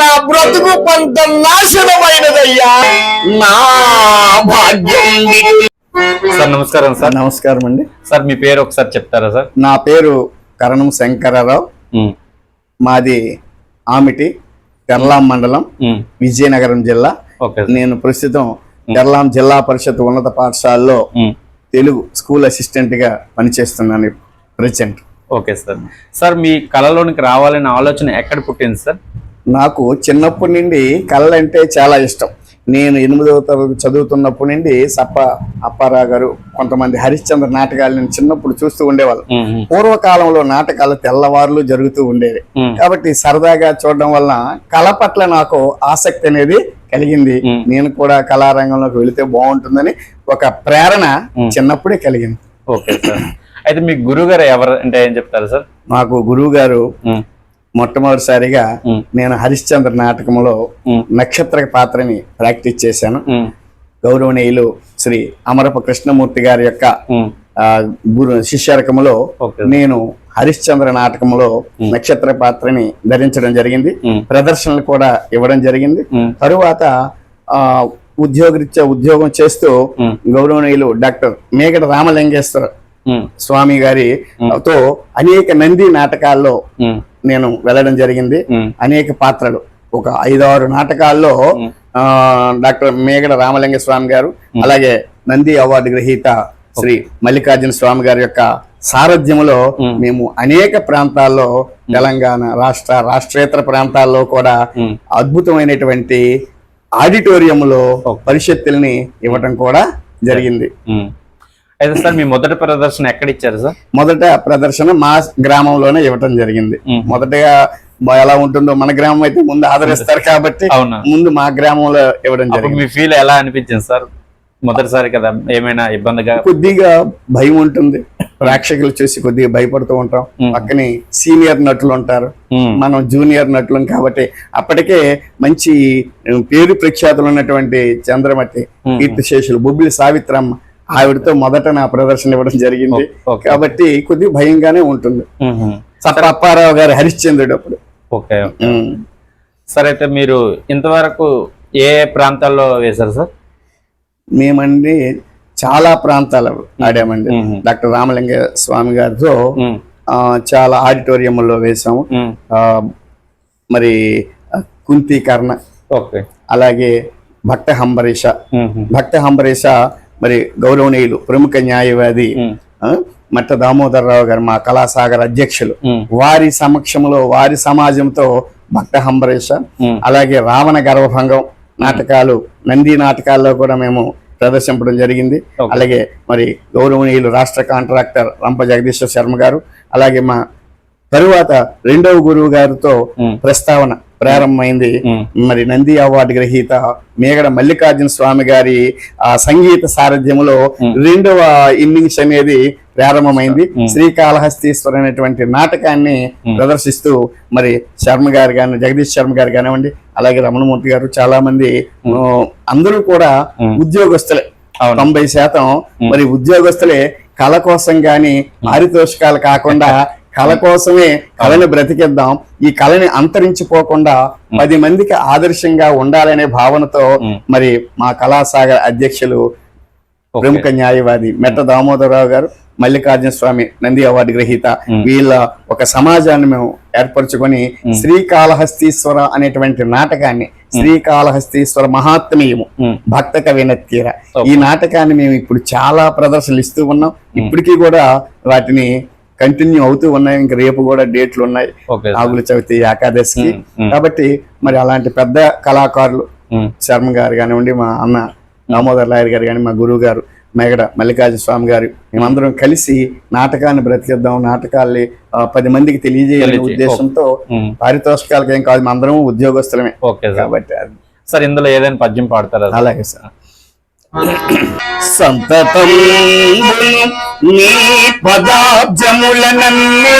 నా బ్రతుకు పంట నాశనమైనదయ్యా. నా భాగ్యం సార్ నమస్కారం సార్. నమస్కారం అండి. సార్ మీ పేరు ఒకసారి చెప్తారా సార్? నా పేరు కరణం శంకరరావు. మాది ఆమిటి తెర్లాం మండలం విజయనగరం జిల్లా. నేను ప్రస్తుతం తెర్లాం జిల్లా పరిషత్ ఉన్నత పాఠశాలలో తెలుగు స్కూల్ అసిస్టెంట్గా పనిచేస్తున్నాను ప్రజెంట్. Okay sir. సార్ మీ కళలోనికి రావాలనే ఆలోచన ఎక్కడ పుట్టింది సార్? నాకు చిన్నప్పటి నుండి కళ అంటే చాలా ఇష్టం. నేను ఎనిమిదవ తరగతి చదువుతున్నప్పటి నుండి సప్ప అప్పారావు గారు కొంతమంది హరిశ్చంద్ర నాటకాలు నేను చిన్నప్పుడు చూస్తూ ఉండేవాళ్ళం. పూర్వకాలంలో నాటకాలు తెల్లవారులు జరుగుతూ ఉండేవి. కాబట్టి సరదాగా చూడడం వల్ల కళ పట్ల నాకు ఆసక్తి అనేది కలిగింది. నేను కూడా కళారంగంలోకి వెళితే బాగుంటుందని ఒక ప్రేరణ. చిన్నప్పుడే కలిగింది. Okay sir. అయితే మీ గురువు గారు ఎవరు అంటే ఏం చెప్తారు సార్? మాకు గురువు గారు మొట్టమొదటిసారిగా నేను హరిశ్చంద్ర నాటకంలో నక్షత్ర పాత్రని ప్రాక్టీస్ చేశాను. గౌరవనీయులు శ్రీ అమరప కృష్ణమూర్తి గారి యొక్క గురు శిష్యరకములో నేను హరిశ్చంద్ర నాటకంలో నక్షత్ర పాత్రని ధరించడం జరిగింది. ప్రదర్శనలు కూడా ఇవ్వడం జరిగింది. తరువాత ఆ ఉద్యోగరీత్యా ఉద్యోగం చేస్తూ గౌరవనీయులు డాక్టర్ మేగడ రామలింగేశ్వర స్వామి గారి తో అనేక నంది నాటకాల్లో నేను వెళ్ళడం జరిగింది. అనేక పాత్రలు. ఒక ఐదారు నాటకాల్లో డాక్టర్ మేగడ రామలింగ స్వామి గారు అలాగే నంది అవార్డు గ్రహీత శ్రీ మల్లికార్జున స్వామి గారి యొక్క సారథ్యంలో. మేము. అనేక ప్రాంతాల్లో తెలంగాణ రాష్ట్ర రాష్ట్రేతర ప్రాంతాల్లో కూడా. అద్భుతమైనటువంటి ఆడిటోరియంలో పరిషత్తుల్ని ఇవ్వటం కూడా జరిగింది. అయితే సార్ మీ మొదటి ప్రదర్శన ఎక్కడ ఇచ్చారు సార్? మొదట ప్రదర్శన మా గ్రామంలోనే ఇవ్వటం జరిగింది. మొదటగా ఎలా ఉంటుందో మన గ్రామం అయితే ముందు ఆదరిస్తారు కాబట్టి ముందు మా గ్రామంలో ఇవ్వడం జరిగింది మీ ఫీల్ ఎలా అనిపించింది సార్? మొదటిసారి కదా ఏమైనా ఇబ్బందిగా? కొద్దిగా భయం ఉంటుంది. ప్రేక్షకులు చూసి కొద్దిగా భయపడుతూ ఉంటాం. పక్కనే సీనియర్ నటులు ఉంటారు. మనం జూనియర్ నటులం కాబట్టి అప్పటికే మంచి పేరు ప్రఖ్యాతులు ఉన్నటువంటి చంద్రమతి. కీర్తిశేషులు బొబ్బిలి సావిత్రమ్మ ఆవిడతో మొదట నా ప్రదర్శన ఇవ్వడం జరిగింది. కాబట్టి కొద్దిగా భయంగానే ఉంటుంది. ఉమ్, ఉమ్. సప్ప అప్పారావు గారు హరిశ్చంద్రుడు అప్పుడు. ఓకే. సార్ అయితే మీరు ఇంతవరకు ఏ ప్రాంతాల్లో వేశారు సార్? మేమండి చాలా ప్రాంతాలు ఆడామండి. డాక్టర్ రామలింగ స్వామి గారితో చాలా ఆడిటోరియంలో వేసాము మరి కుంతీకర్ణ ఓకే. అలాగే భక్త హంబరీష భక్త హంబరీష మరి గౌరవనీయులు ప్రముఖ న్యాయవాది మట్ట దామోదరరావు గారు మా కళాసాగర్ అధ్యక్షులు. వారి సమక్షంలో వారి సమాజంతో భక్త హంబరీష అలాగే రావణ గర్వభంగం నాటకాలు నంది నాటకాల్లో కూడా మేము ప్రదర్శించడం జరిగింది. అలాగే మరి గౌరవనీయులు రాష్ట్ర కాంట్రాక్టర్ రంప జగదీశ్వర శర్మ గారు అలాగే మా తరువాత రెండవ గురువు గారితో ప్రస్తావన ప్రారంభమైంది. మరి నంది అవార్డు గ్రహీత మేగడ మల్లికార్జున స్వామి గారి ఆ సంగీత సారథ్యంలో రెండవ ఇన్నింగ్స్ అనేది ప్రారంభమైంది. శ్రీకాళహస్తీశ్వర అనేటువంటి నాటకాన్ని ప్రదర్శిస్తూ మరి శర్మ గారు కానీ జగదీష్ శర్మ గారు కానివ్వండి అలాగే రమణమూర్తి గారు చాలా మంది అందరూ కూడా ఉద్యోగస్తులే. తొంభై శాతం మరి ఉద్యోగస్తులే. కళ కోసం గాని పారితోషికాలు కాకుండా కళ కోసమే కళని బ్రతికిద్దాం. ఈ కళని అంతరించిపోకుండా పది మందికి ఆదర్శంగా ఉండాలనే భావనతో మరి మా కళాసాగర్ అధ్యక్షులు. ప్రముఖ న్యాయవాది మెట్ట దామోదరరావు గారు మల్లికార్జున స్వామి నంది అవార్డు గ్రహీత. వీళ్ళ ఒక సమాజాన్ని మేము ఏర్పరచుకొని శ్రీకాళహస్తీశ్వర అనేటువంటి నాటకాన్ని శ్రీకాళహస్తీశ్వర మహాత్మీయము భక్త కవినత్తీర ఈ నాటకాన్ని మేము ఇప్పుడు చాలా ప్రదర్శనలు ఇస్తూ ఉన్నాం. ఇప్పటికీ కూడా వాటిని కంటిన్యూ అవుతూ ఉన్నాయి. ఇంకా రేపు కూడా డేట్లు ఉన్నాయి. నాగుల చవితి ఏకాదశికి. కాబట్టి మరి అలాంటి పెద్ద కళాకారులు శర్మ గారు కానివ్వండి మా అన్న దామోదర్ లాయర్ గారు కానీ మా గురువు గారు మేగడ మల్లికార్జున స్వామి గారు మేమందరం కలిసి నాటకాన్ని బ్రతికిద్దాం నాటకాల్ని పది మందికి తెలియజేయాలనే తెలియజే- ఉద్దేశంతో పారితోషికాలకి ఏం కాదు అందరం ఉద్యోగస్తులమే. Okay sir. కాబట్టి సార్ ఇందులో ఏదైనా పద్యం పాడతారా? అలాగే సార్. సంతతం నీ పదాబ్జములనన్నే.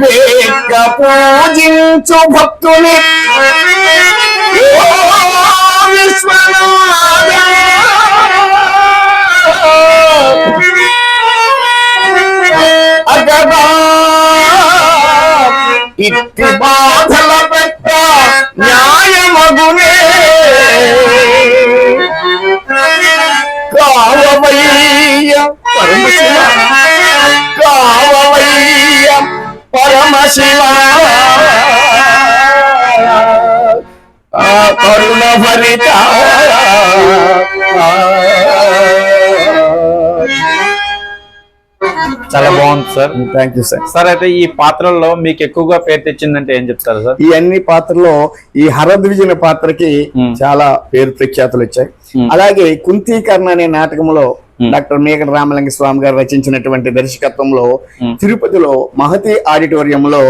వేక పూజించు భక్తుని. విశ్వనాథ. అగదా. ఇట్టి బాధల పెట్ట న్యాయమగునే. కావవయ్య పరమశివ. కావవయ్య పరమశివ. కరుణ భరిత. చాలా బాగుంది sir thank you sir sir అయితే ఈ పాత్రల్లో మీకు ఎక్కువగా పేరు తెచ్చిందంటే ఏం చెప్తారు సార్ ఈ అన్ని పాత్రలో ఈ హరద్విజన పాత్రకి మ్మ్. చాలా పేరు ప్రఖ్యాతులు వచ్చాయి. మ్మ్. అలాగే కుంతీకరణ అనే నాటకంలో డాక్టర్ మేకట రామలింగ స్వామి గారు రచించినటువంటి దర్శకత్వంలో. తిరుపతిలో మహతి ఆడిటోరియంలో.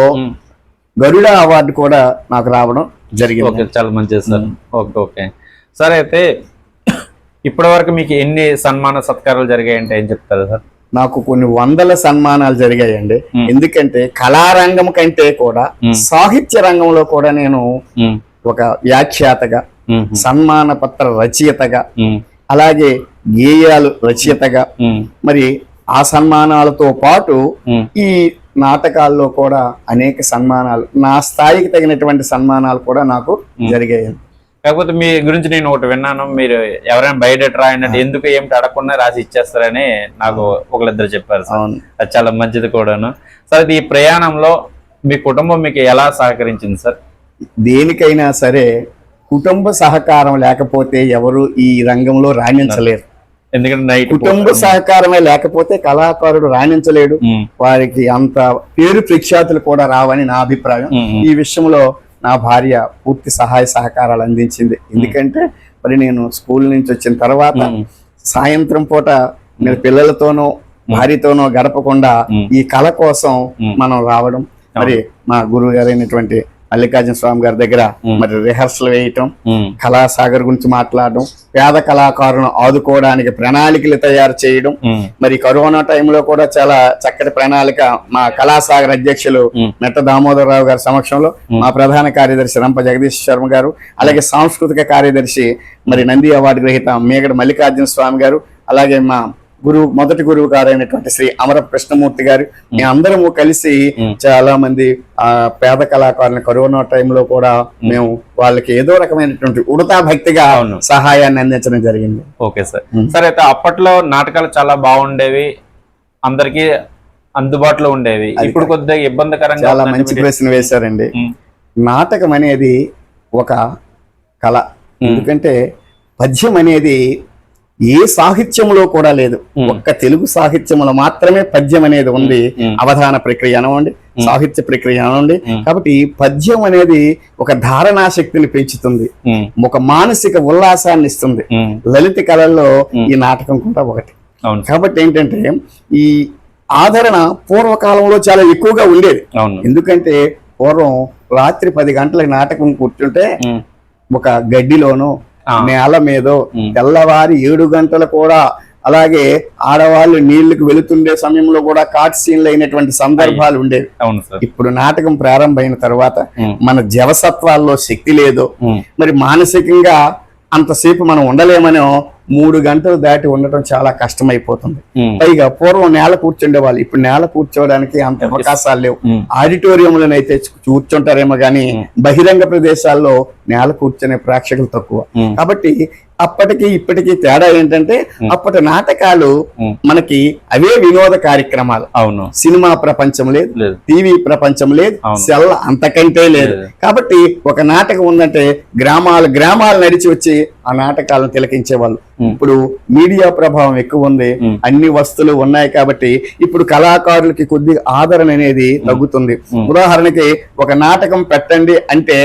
గరుడ అవార్డు కూడా నాకు రావడం జరిగింది. చాలా మంచిది సార్ ఓకే ఓకే సార్ అయితే ఇప్పటి వరకు మీకు ఎన్ని సన్మాన సత్కారాలు జరిగాయంటే ఏం చెప్తారు సార్ నాకు కొన్ని వందల సన్మానాలు జరిగాయండి. ఎందుకంటే కళారంగం కంటే కూడా. సాహిత్య రంగంలో కూడా నేను ఒక వ్యాఖ్యాతగా సన్మాన పత్ర రచయితగా అలాగే గేయాలు రచయితగా మరి ఆ సన్మానాలతో పాటు ఈ నాటకాల్లో కూడా అనేక సన్మానాలు నా స్థాయికి తగినటువంటి సన్మానాలు కూడా నాకు జరిగాయి. కాకపోతే మీ గురించి నేను ఒకటి విన్నాను. మీరు ఎవరైనా బయట రాయనట్టు ఎందుకు ఏమిటి అడగకుండా రాసి ఇచ్చేస్తారని నాకు ఒకళ్ళిద్దరు చెప్పారు సార్. అది చాలా మంచిది కూడాను. సార్ ఈ ప్రయాణంలో మీ కుటుంబం మీకు ఎలా సహకరించింది సార్? దేనికైనా సరే కుటుంబ సహకారం లేకపోతే ఎవరు ఈ రంగంలో రాణించలేరు. ఎందుకంటే కుటుంబ సహకారమే లేకపోతే కళాకారుడు రాణించలేడు. వారికి అంత పేరు ప్రఖ్యాతులు కూడా రావని నా అభిప్రాయం. ఈ విషయంలో నా భార్య పూర్తి సహాయ సహకారాలు అందించింది. ఎందుకంటే మరి నేను స్కూల్ నుంచి వచ్చిన తర్వాత సాయంత్రం పూట నేను పిల్లలతోనూ భార్యతోనూ గడపకుండా. ఈ కళ కోసం. మనం రావడం. మరి మా గురువు గారైనటువంటి మల్లికార్జున స్వామి గారి దగ్గర. మరి రిహర్సల్ వేయటం కళాసాగర్ గురించి మాట్లాడడం పేద కళాకారులను ఆదుకోవడానికి ప్రణాళికలు తయారు చేయడం. మరి కరోనా టైంలో కూడా చాలా చక్కటి ప్రణాళిక మా కళాసాగర్ అధ్యక్షులు. మెట్ట దామోదరరావు గారి సమక్షంలో మా ప్రధాన కార్యదర్శి రంప జగదీష్ శర్మ గారు అలాగే సాంస్కృతిక కార్యదర్శి మరి నంది అవార్డు గ్రహీత మేగడ మల్లికార్జున స్వామి గారు అలాగే మా గురువు మొదటి గురువు గారైనటువంటి శ్రీ అమర కృష్ణమూర్తి గారు. మేము. అందరము కలిసి. చాలా మంది ఆ పేద కళాకారులను కరోనా టైంలో కూడా మేము. వాళ్ళకి ఏదో రకమైనటువంటి ఉడతా భక్తిగా. సహాయాన్ని అందించడం జరిగింది. Okay sir. సార్ అయితే అప్పట్లో నాటకాలు చాలా బాగుండేవి అందరికి అందుబాటులో ఉండేవి. ఇప్పుడు కొద్దిగా ఇబ్బందికరంగా చాలా మంచి ప్రశ్న వేశారండి. నాటకం అనేది ఒక కళ. ఎందుకంటే పద్యం అనేది ఏ సాహిత్యంలో కూడా లేదు. ఒక్క తెలుగు సాహిత్యంలో మాత్రమే పద్యం అనేది ఉంది. అవధాన ప్రక్రియ అనవండి సాహిత్య ప్రక్రియ అనండి. కాబట్టి పద్యం అనేది ఒక ధారణా శక్తిని పెంచుతుంది. ఒక మానసిక ఉల్లాసాన్ని ఇస్తుంది. లలిత కళల్లో. ఈ నాటకం కూడా ఒకటి. కాబట్టి ఏంటంటే ఈ ఆదరణ పూర్వకాలంలో చాలా ఎక్కువగా ఉండేది. ఎందుకంటే పూర్వం రాత్రి పది గంటలకు నాటకం కూర్చుంటే ఒక గడ్డిలోనో. నేల మీదో. తెల్లవారి ఏడు గంటలు కూడా అలాగే ఆడవాళ్ళు నీళ్ళకు వెళుతుండే సమయంలో కూడా కాట్ సీన్లు అయినటువంటి సందర్భాలు ఉండేవి. ఇప్పుడు నాటకం ప్రారంభమైన తర్వాత మన జవసత్వాల్లో శక్తి లేదు. మరి మానసికంగా అంతసేపు మనం ఉండలేమనో మూడు గంటలు దాటి ఉండటం చాలా కష్టమైపోతుంది. పైగా పూర్వం నేల కూర్చుండే వాళ్ళు ఇప్పుడు నేల కూర్చోవడానికి అంత అవకాశాలు లేవు. ఆడిటోరియంలోనైతే కూర్చుంటారేమో కానీ మ్. బహిరంగ ప్రదేశాల్లో నేల కూర్చునే ప్రేక్షకులు తక్కువ. కాబట్టి అప్పటికి ఇప్పటికి తేడా ఏంటంటే అప్పటి నాటకాలు మనకి అవే వినోద కార్యక్రమాలు అవును సినిమా ప్రపంచం లేదు టీవీ ప్రపంచం లేదు. సెల్ అంతకంటే లేదు. కాబట్టి ఒక నాటకం ఉందంటే గ్రామాలు గ్రామాలు నడిచి వచ్చి ఆ నాటకాలను తిలకించేవాళ్ళు ఉమ్. ఇప్పుడు మీడియా ప్రభావం ఎక్కువ ఉంది. అన్ని వస్తువులు ఉన్నాయి కాబట్టి ఇప్పుడు కళాకారులకి కొద్దిగా ఆదరణ అనేది తగ్గుతుంది. ఉదాహరణకి ఒక నాటకం పెట్టండి అంటే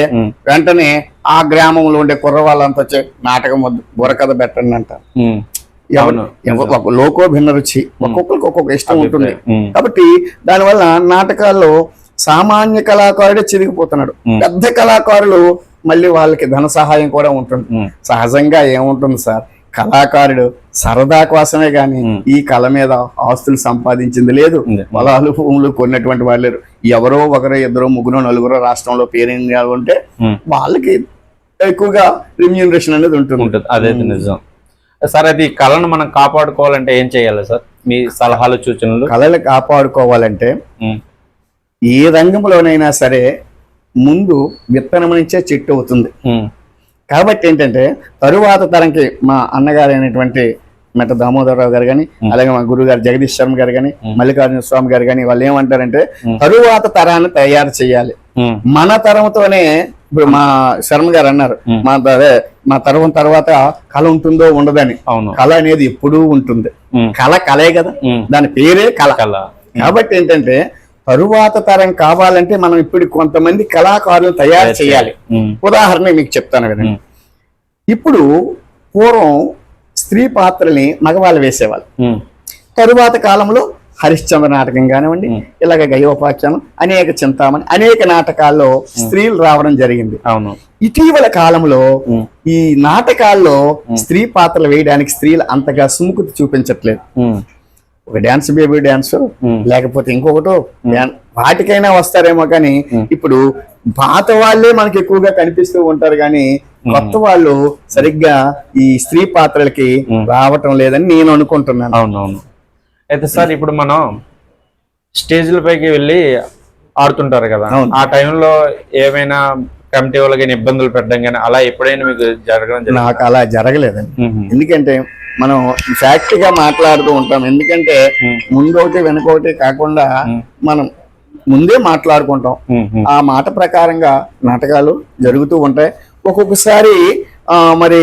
వెంటనే ఆ గ్రామంలో ఉండే కుర్రవాళ్ళంతా వచ్చి నాటకం వద్దు బుర్రకథ పెట్టండి అంటారు ఎవరు- లోకో భిన్న రుచి ఒక్కొక్కరికి ఒక్కొక్క ఇష్టం ఉంటుంది. కాబట్టి దానివల్ల నాటకాల్లో సామాన్య కళాకారుడే చిరిగిపోతున్నాడు. పెద్ద కళాకారులు మళ్ళీ వాళ్ళకి ధన సహాయం కూడా ఉంటుంది. సహజంగా ఏముంటుంది సార్? కళాకారుడు సరదా కోసమే గాని ఉమ్. ఈ కళ మీద ఆస్తులు సంపాదించింది లేదు. పొలాలు భూములు కొన్నటువంటి వాళ్ళు లేరు. ఎవరో ఒకరో ఇద్దరు ముగ్గురు నలుగురు రాష్ట్రంలో పేరు ఉంటే. వాళ్ళకి ఎక్కువగా రెమ్యూనరేషన్ అనేది ఉంటుంది. ఉంటుంది. అదైతే నిజం. సార్ అది కళను మనం కాపాడుకోవాలంటే ఏం చేయాలి సార్? మీ సలహాలు సూచనలు? కళలు కాపాడుకోవాలంటే ఏ రంగంలోనైనా సరే ముందు విత్తనం నుంచే చెట్టు అవుతుంది. కాబట్టి ఏంటంటే తరువాత తరంకి మా అన్నగారు అయినటువంటి మెట్ట దామోదరరావు గారు కానీ అలాగే మా గురువు గారు జగదీష్ శర్మ గారు కానీ మల్లికార్జున స్వామి గారు కానీ వాళ్ళు ఏమంటారంటే తరువాత తరాన్ని తయారు చేయాలి. మన తరంతోనే ఇప్పుడు మా శర్మ గారు అన్నారు మా అదే మా తరం తర్వాత కళ ఉంటుందో ఉండదని. అవును. కళ అనేది ఎప్పుడూ ఉంటుంది. కళ కళే కదా. దాని పేరే కళ. కళ. కాబట్టి ఏంటంటే తరువాత తరం కావాలంటే మనం ఇప్పుడు కొంతమంది కళాకారులు తయారు చేయాలి. ఉదాహరణ మీకు చెప్తాను వినండి. ఇప్పుడు పూర్వం స్త్రీ పాత్రల్ని మగవాళ్ళు వేసేవాళ్ళు. తరువాత కాలంలో హరిశ్చంద్ర నాటకం కానివ్వండి ఇలాగ గయోపాఖ్యానం అనేక చింతామణి అనేక నాటకాల్లో స్త్రీలు రావడం జరిగింది. అవును. ఇటీవల కాలంలో ఈ నాటకాల్లో స్త్రీ పాత్రలు వేయడానికి స్త్రీలు అంతగా సుముఖత చూపించట్లేదు. ఒక డాన్స్ బేబీ డాన్స్ ఉమ్. లేకపోతే ఇంకొకటో వాటికైనా వస్తారేమో కానీ ఇప్పుడు పాత వాళ్ళే మనకి ఎక్కువగా కనిపిస్తూ ఉంటారు కానీ కొత్త వాళ్ళు సరిగ్గా ఈ స్త్రీ పాత్రలకి రావటం లేదని నేను అనుకుంటున్నాను. అవును అవును అయితే సార్ ఇప్పుడు మనం స్టేజ్ల పైకి వెళ్ళి ఆడుతుంటారు కదా. ఆ టైంలో ఏమైనా కమిటీ వాళ్ళకి ఇబ్బందులు పెట్టడం కానీ అలా ఎప్పుడైనా మీకు జరగడం? నాకు అలా జరగలేదండి. ఎందుకంటే మనం ఫ్యాక్ట్గా మాట్లాడుతూ ఉంటాం. ఎందుకంటే ముందొకటి వెనకొకటి కాకుండా. మనం ముందే మాట్లాడుకుంటాం. ఆ మాట ప్రకారంగా నాటకాలు జరుగుతూ ఉంటాయి. ఒక్కొక్కసారి ఆ, మరి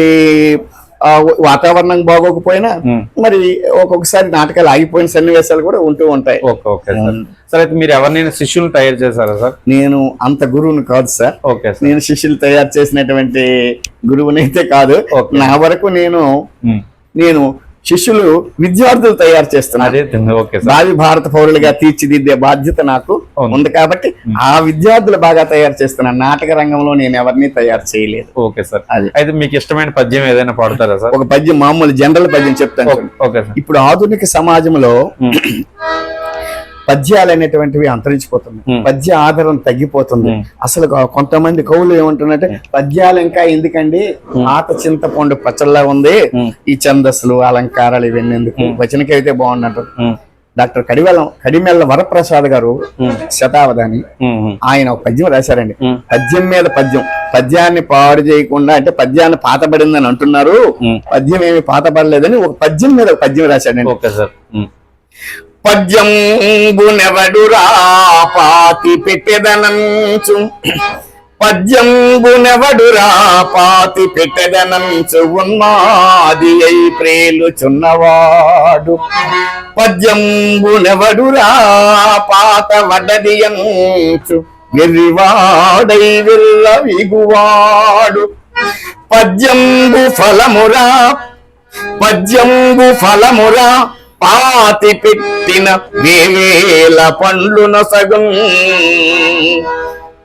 ఆ, వాతావరణం బాగోకపోయినా. మరి ఒక్కొక్కసారి నాటకాలు ఆగిపోయిన సన్నివేశాలు కూడా ఉంటూ ఉంటాయి. సార్. సార్ అయితే మీరు ఎవరినైనా శిష్యులు తయారు చేశారా సార్? నేను అంత గురువుని కాదు సార్. ఓకే నేను శిష్యులు తయారు చేసినటువంటి గురువునైతే కాదు. నా వరకు నేను నేను శిష్యులు విద్యార్థులు తయారు చేస్తున్నాను అదే తింది. Okay sir. భావి భారత పౌరులుగా తీర్చిదిద్దే బాధ్యత నాకు. ఉంది కాబట్టి ఆ విద్యార్థులు బాగా తయారు చేస్తున్నాను నాటక రంగంలో నేను ఎవరిని తయారు చేయలేదు. Okay sir. అది. అయితే మీకు ఇష్టమైన పద్యం ఏదైనా పాడతారా సార్? ఒక పద్యం మామూలు జనరల్ పద్యం చెప్తాను చూడండి. Okay sir. ఇప్పుడు ఆధునిక సమాజంలో పద్యాలు అనేటువంటివి అంతరించిపోతుంది Hmm. పద్య ఆధారం తగ్గిపోతుంది. అసలు కొంతమంది కవులు ఏమంటున్నారంటే పద్యాలు ఇంకా ఎందుకండి? పాత చింతపండు పచ్చళ్ళ ఉంది. ఈ ఛందస్సులు అలంకారాలు ఇవన్నీ ఎందుకు? వచనకి అయితే బాగున్నట్టు డాక్టర్ కడివెల్లం కడిమెల్ల వరప్రసాద్ గారు శతావధాని ఆయన ఒక పద్యం రాశారండి. పద్యం మీద పద్యం. పద్యాన్ని పాడు చేయకుండా అంటే పద్యాన్ని పాతబడిందని అంటున్నారు. పద్యం ఏమి పాతబడలేదని ఒక పద్యం మీద ఒక పద్యం రాశాడండి. Okay sir. పద్యంబునెవడురా? పాతి పెట్టెదనంచు. పద్యంబునెవడురా? పాతి పెట్టెదనంచు. ఉన్నాది అయి ప్రేలుచున్నవాడు. పద్యంబునెవడురా? పాత వడదియంచు. వెర్రివాడై వెళ్ళ విగువాడు పద్యంబు ఫలమురా? పద్యంబు ఫలమురా? పాతి పెట్టిన వేవేల పండ్లున సగం.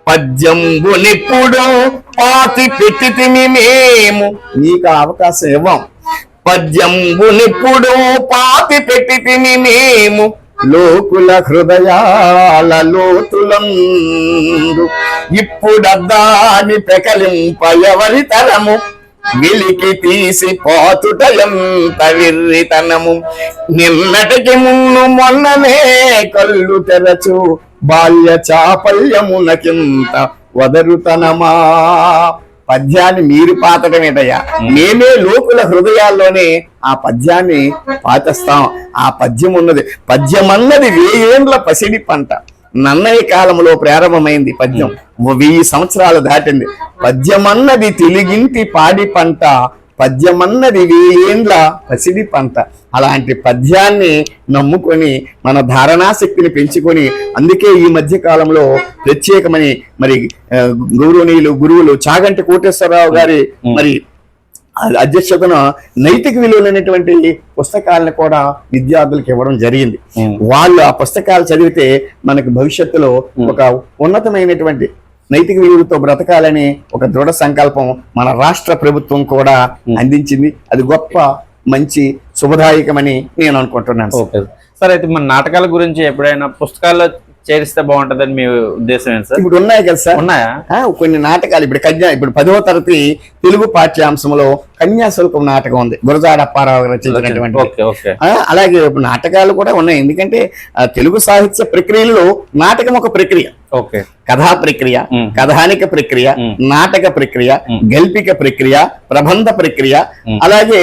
పద్యంబు నిప్పుడు పాతి పెట్టితిమి మేము. నీకు అవకాశం ఇవ్వం. పద్యంబు నిప్పుడు పాతి పెట్టితిమి మేము. లోకుల హృదయాల లోతులందు ఇప్పుడద్దాని పెకలింప ఎవరి తరము? వెలికి తీసి పాతుట ఎంత విర్రితనము. నిన్నటికి మున్ను మొన్ననే కళ్ళు తెరచు బాల్య చాపల్యమునకింత వదరుతనమా. పద్యాన్ని మీరు పాతటమేటయ్యా. మేమే లోకుల హృదయాల్లోనే ఆ పద్యాన్ని పాతస్తాం. ఆ పద్యం ఉన్నది పద్యమన్నది వేయేండ్ల పసిడి పంట. నన్నయ్య కాలంలో ప్రారంభమైంది పద్యం. వెయ్యి సంవత్సరాలు దాటింది. పద్యమన్నది తెలిగింటి పాడి పంట పద్యమన్నది వేయేండ్ల పసిడి పంట. అలాంటి పద్యాన్ని నమ్ముకొని మన ధారణాశక్తిని పెంచుకొని అందుకే ఈ మధ్య కాలంలో ప్రత్యేకమని మరి గౌరవనీయులు గురువులు చాగంటి కోటేశ్వరరావు గారి మరి అధ్యక్షతన నైతిక విలువలైనటువంటి పుస్తకాలను కూడా విద్యార్థులకు ఇవ్వడం జరిగింది. వాళ్ళు ఆ పుస్తకాలు చదివితే మనకి భవిష్యత్తులో ఒక ఉన్నతమైనటువంటి నైతిక విలువలతో బ్రతకాలని ఒక దృఢ సంకల్పం మన రాష్ట్ర ప్రభుత్వం కూడా అందించింది. అది గొప్ప మంచి శుభదాయకమని నేను అనుకుంటున్నాను. సార్ అయితే మన నాటకాల గురించి ఎప్పుడైనా పుస్తకాల్లో చేరిస్తే బాగుంటదని మీ ఉద్దేశం ఏంటి సార్? ఇప్పుడు ఉన్నాయి కదా సార్. ఉన్నాయా? కొన్ని నాటకాలు ఇప్పుడు కన్యా ఇప్పుడు పదవ తరగతి తెలుగు పాఠ్యాంశంలో కన్యాశుల్కం నాటకం ఉంది. గురజాడ అప్పారావు రచించినటువంటి. అలాగే ఇప్పుడు నాటకాలు కూడా ఉన్నాయి. ఎందుకంటే తెలుగు సాహిత్య ప్రక్రియలో నాటకం ఒక ప్రక్రియ. ఓకే. కథా ప్రక్రియ. కథానిక ప్రక్రియ. నాటక ప్రక్రియ. గల్పిక ప్రక్రియ ప్రబంధ ప్రక్రియ. అలాగే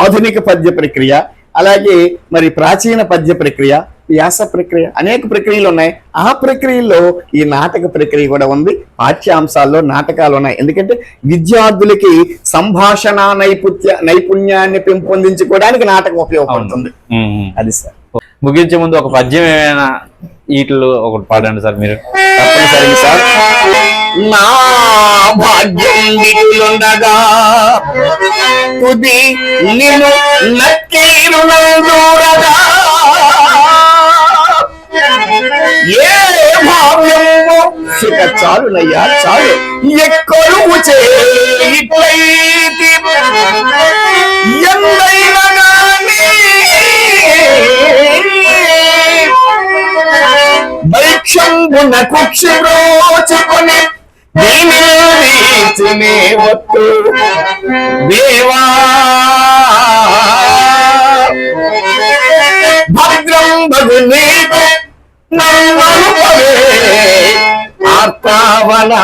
ఆధునిక పద్య ప్రక్రియ అలాగే మరి ప్రాచీన పద్య ప్రక్రియ వ్యాస ప్రక్రియ. అనేక ప్రక్రియలు ఉన్నాయి. ఆ ప్రక్రియలో ఈ నాటక ప్రక్రియ కూడా ఉంది. పాఠ్యాంశాల్లో నాటకాలు ఉన్నాయి. ఎందుకంటే విద్యార్థులకి సంభాషణ నైపుణ్య నైపుణ్యాన్ని పెంపొందించుకోవడానికి నాటకం ఉపయోగపడుతుంది. అది సార్. ముగించే ముందు ఒక పద్యం ఏమైనా వీటిలో ఒకటి పాడండి సార్ మీరు. తప్పనిసరిగా సార్. నా భాగ్యం తుది నిన్ను ఏ భావ్యము? ఇక చాలునయ్యా చాలు. ఎక్కడువు చేయిట్లయితి ఎందైనా గాని భైక్షంబున కుక్షి రోచుకొని దీని వత్తు. దేవా! భద్రం భగు నీకు నమ్మనుపవే ఆర్తావన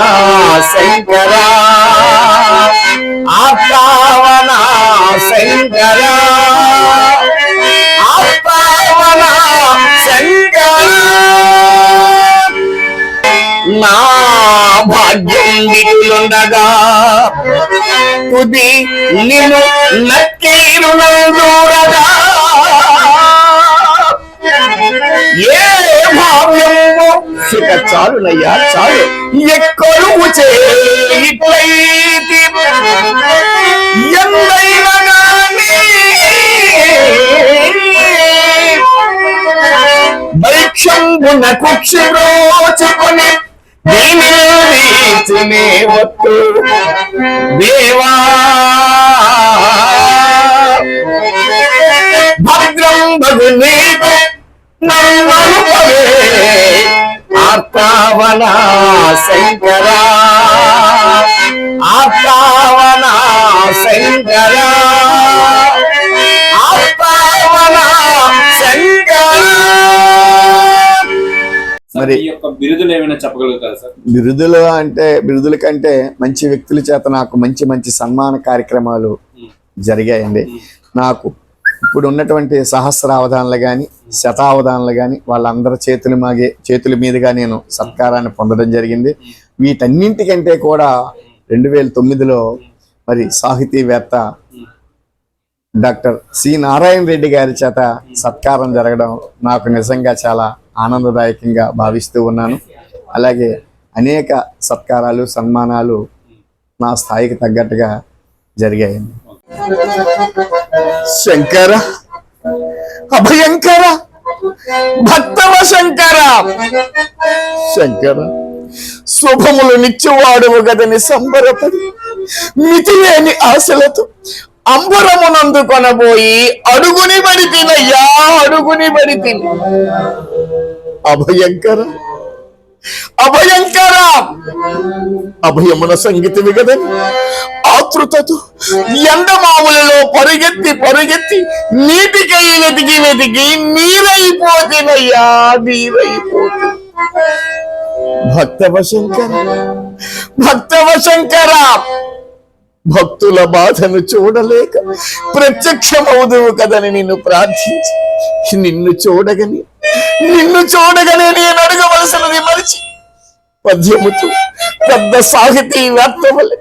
శంకరా ఆర్తావన శంకరా ఆర్తావన శంకరా నా భాగ్యం విలుండగా తుది నిన్ను నక్కీరునందూరగా ఏ భావ్యము ఇక చాలునయ్యా చాలు. ఎక్కడువు చేయిట్లయితి ఎందైనా గాని భైక్షంబున కుక్షి రోచుకొని దీని వీచినే వత్తు దేవా. భద్రం భగు నీకు నమ్మనుపవే ఆర్తావన శంకరా ఆర్తావన శంకరా ఆర్తావన శంకరా మరి ఈ యొక్క బిరుదులు ఏమైనా చెప్పగలుగుతారా సార్? బిరుదులు అంటే బిరుదుల కంటే మంచి వ్యక్తుల చేత నాకు మంచి మంచి సన్మాన కార్యక్రమాలు జరిగాయండి. నాకు ఇప్పుడు ఉన్నటువంటి సహస్రావధానాలు కానీ శతావధానాలు కానీ వాళ్ళందరి చేతుల మాగే చేతుల మీదుగా నేను సత్కారాన్ని పొందడం జరిగింది. వీటన్నింటికంటే కూడా రెండు వేల తొమ్మిదిలో మరి సాహితీవేత్త డాక్టర్ సి నారాయణ రెడ్డి గారి చేత సత్కారం జరగడం నాకు నిజంగా చాలా ఆనందదాయకంగా భావిస్తూ ఉన్నాను. అలాగే అనేక సత్కారాలు సన్మానాలు నా స్థాయికి తగ్గట్టుగా జరిగాయండి. శంకర అభయంకర భక్తవ శంకర. శంకర శుభములు నిత్యవాడువు గదని సంబరపడి మితిలేని ఆశలతో అంబరమునందు కొనబోయి అడుగుని బడి తినయ్యా అడుగుని బడి తిని అభయంకర అభయంకర. అభయమున సంగీతమి కదని ఆతృతతో ఎండమావులలో పరుగెత్తి పరుగెత్తి నీటికై వెతికి వెతికి నీరైపోతేనయ్యా నీరైపోతే భక్తవ శంకర భక్తవ శంకర భక్తుల బాధను చూడలేక ప్రత్యక్షమవుదువు కదని నిన్ను ప్రార్థించి. నిన్ను చూడగని నిన్ను చూడగనే నేను అడగవలసినది మరిచి. పద్యముతో పెద్ద సాహితీ వలె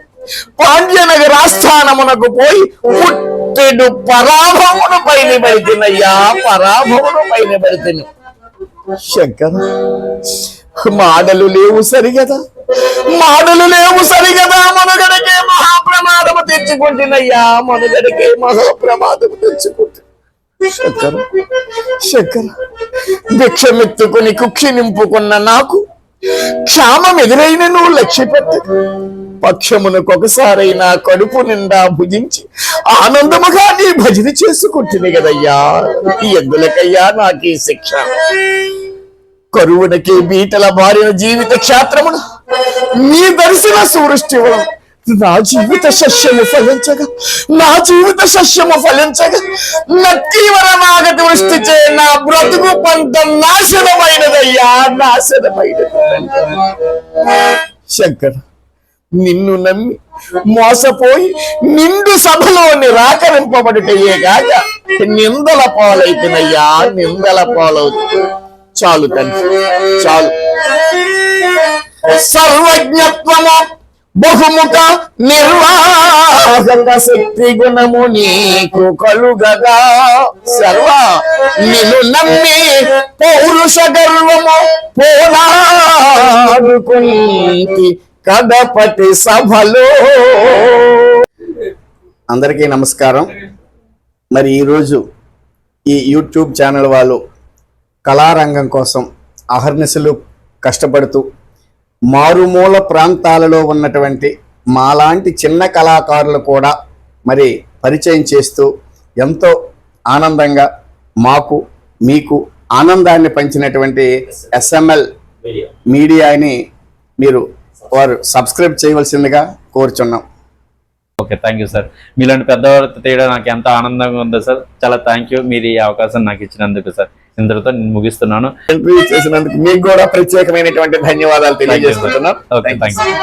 పాండ్యనగర ఆస్థానమునకు పోయి పుట్టెడు పరాభవును పైన పడితినయ్యా పరాభవును పైన పడితిని. శంకర మాడలు లేవు సరిగదా? మాడలు లేవు సరిగదా? మనుగడకే మహాప్రమాదము తెచ్చుకుంటున్నయ్యా మనుగడకే మహాప్రమాదము తెచ్చుకుంటు. శంకర శంకర భిక్షమెత్తుకుని కుక్షి నింపుకున్న నాకు క్షామం ఎదురైన నువ్వు లక్ష్యపెట్టి పక్షమునకు ఒకసారైనా కడుపు నిండా భుజించి ఆనందముగా నీ భజన చేసుకుంటుంది కదయ్యా. ఎందులకయ్యా నాకు ఈ శిక్ష. కరువునకి బీటల మారిన జీవిత క్షేత్రమున నీ దర్శన సూరుష్టి నా జీవిత శస్యము ఫలించగా నా జీవిత శస్యము ఫలించగా నక్కీవరమాగతి వృష్టి చే నా బ్రతుకు పంట అయ్యా నాశనమైనది. శంకర్ నిన్ను నమ్మి మోసపోయి నిండు సభలోని రాకరింపబడిటయ్యే కాక నిందల పాలైతున్నయ్యా నిందల పాలవుతుంది చాలు తండ్రి చాలు. సర్వజ్ఞత్వము బహుముఖ నిర్వాహంగా శక్తి గుణము నీకు కలుగగా. సర్వ నిన్ను నమ్మి పౌరుష గర్వము పోరాడుకుని కడపటి సభలో. అందరికీ నమస్కారం. మరి ఈరోజు ఈ యూట్యూబ్ ఛానల్ వాళ్ళు కళారంగం కోసం అహర్నిశలు కష్టపడుతూ మారుమూల ప్రాంతాలలో ఉన్నటువంటి మాలాంటి చిన్న కళాకారులు కూడా మరి పరిచయం చేస్తూ ఎంతో ఆనందంగా మాకు మీకు ఆనందాన్ని పంచినటువంటి ఎస్ఎంఎల్ మీడియాని మీరు వారు సబ్స్క్రైబ్ చేయవలసిందిగా కోరుచున్నాం. ఓకే థ్యాంక్ యూ సార్ మీలాంటి పెద్దవారితో తీయడం నాకు ఎంత ఆనందంగా ఉందో సార్ చాలా థ్యాంక్ యూ మీరు ఈ అవకాశం నాకు ఇచ్చినందుకు సార్ ఇంతటితో నేను ముగిస్తున్నాను. ఇంటర్వ్యూ చేసినందుకు మీకు కూడా ప్రత్యేకమైనటువంటి ధన్యవాదాలు తెలియజేసుకుంటున్నాం. Okay thank you